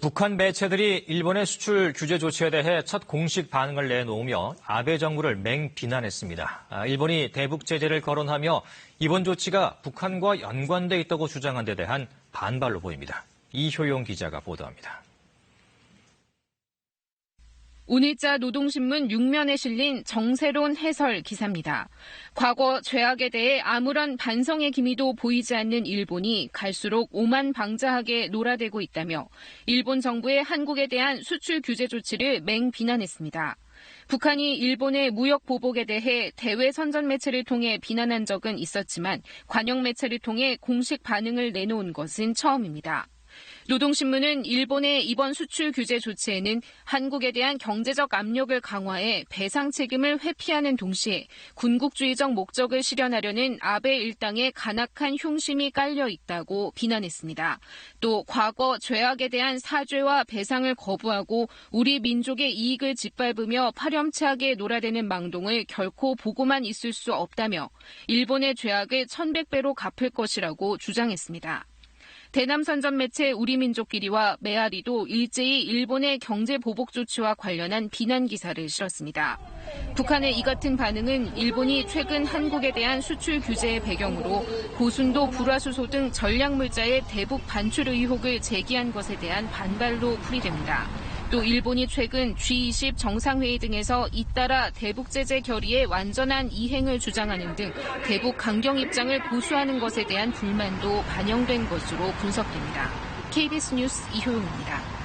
북한 매체들이 일본의 수출 규제 조치에 대해 첫 공식 반응을 내놓으며 아베 정부를 맹비난했습니다. 아, 일본이 대북 제재를 거론하며 이번 조치가 북한과 연관돼 있다고 주장한 데 대한 반발로 보입니다. 이효용 기자가 보도합니다. 오늘자 노동신문 6면에 실린 정세론 해설 기사입니다. 과거 죄악에 대해 아무런 반성의 기미도 보이지 않는 일본이 갈수록 오만 방자하게 놀아대고 있다며 일본 정부의 한국에 대한 수출 규제 조치를 맹 비난했습니다. 북한이 일본의 무역 보복에 대해 대외 선전 매체를 통해 비난한 적은 있었지만 관영 매체를 통해 공식 반응을 내놓은 것은 처음입니다. 노동신문은 일본의 이번 수출 규제 조치에는 한국에 대한 경제적 압력을 강화해 배상 책임을 회피하는 동시에 군국주의적 목적을 실현하려는 아베 일당의 간악한 흉심이 깔려 있다고 비난했습니다. 또 과거 죄악에 대한 사죄와 배상을 거부하고 우리 민족의 이익을 짓밟으며 파렴치하게 놀아대는 망동을 결코 보고만 있을 수 없다며 일본의 죄악을 천백배로 갚을 것이라고 주장했습니다. 대남선전 매체 우리민족끼리와 메아리도 일제히 일본의 경제 보복 조치와 관련한 비난 기사를 실었습니다. 북한의 이 같은 반응은 일본이 최근 한국에 대한 수출 규제의 배경으로 고순도 불화수소 등 전략물자의 대북 반출 의혹을 제기한 것에 대한 반발로 풀이됩니다. 또 일본이 최근 G20 정상회의 등에서 잇따라 대북 제재 결의의 완전한 이행을 주장하는 등 대북 강경 입장을 고수하는 것에 대한 불만도 반영된 것으로 분석됩니다. KBS 뉴스 이효용입니다.